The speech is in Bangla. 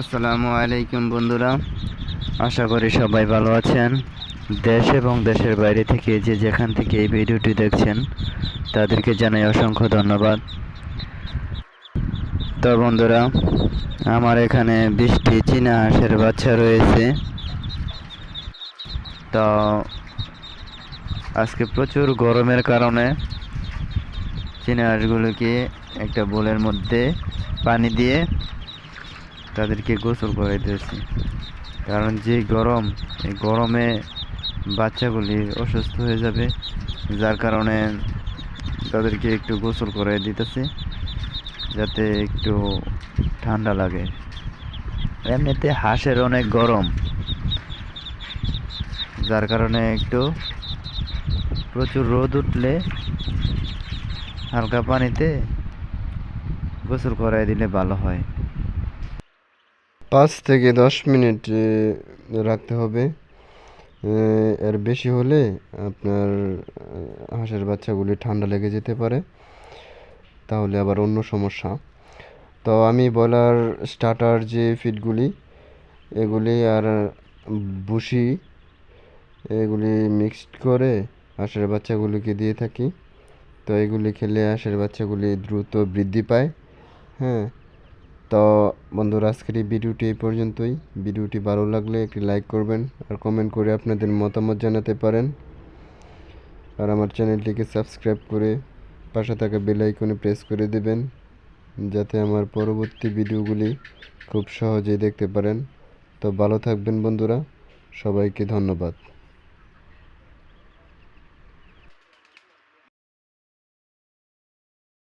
আসসালামু আলাইকুম বন্ধুরা। আশা করি সবাই ভালো আছেন। দেশ এবং দেশের বাইরে থেকে যে যেখান থেকে এই ভিডিওটি দেখছেন, তাদেরকে জানাই অসংখ্য ধন্যবাদ। তো বন্ধুরা, আমার এখানে বৃষ্টি, চীনা হাঁসের বাচ্চা রয়েছে। তো আজকে প্রচুর গরমের কারণে চীনা হাঁসগুলোকে একটা বোলের মধ্যে পানি দিয়ে তাদেরকে গোসল করে দিয়েছি। কারণ যে গরম, এই গরমে বাচ্চাগুলি অসুস্থ হয়ে যাবে, যার কারণে তাদেরকে একটু গোসল করে দিতেছি, যাতে একটু ঠান্ডা লাগে। এমনিতে হাঁসের অনেক গরম, যার কারণে একটু প্রচুর রোদ উঠলে হালকা পানিতে গোসল করাই দিলে ভালো হয়। পাঁচ থেকে দশ মিনিট রাখতে হবে। এর বেশি হলে আপনার হাঁসের বাচ্চাগুলি ঠান্ডা লেগে যেতে পারে। তাহলে আবার অন্য সমস্যা। তো আমি বলার স্টার্টার যে ফিডগুলি এগুলি আর বুসি এগুলি মিক্সড করে হাঁসের বাচ্চাগুলিকে দিয়ে থাকি। তো এগুলি খেলে হাঁসের বাচ্চাগুলি দ্রুত বৃদ্ধি পায়। হ্যাঁ তো বন্ধুরা, আজকের এই ভিডিওটি এই পর্যন্তই। ভিডিওটি ভালো লাগলে একটি লাইক করবেন আর কমেন্ট করে আপনাদের মতামত জানাতে পারেন। আর আমার চ্যানেলটিকে সাবস্ক্রাইব করে পাশে থাকা বেল আইকনে প্রেস করে দেবেন, যাতে আমার পরবর্তী ভিডিওগুলি খুব সহজেই দেখতে পারেন। তো ভালো থাকবেন বন্ধুরা, সবাইকে ধন্যবাদ।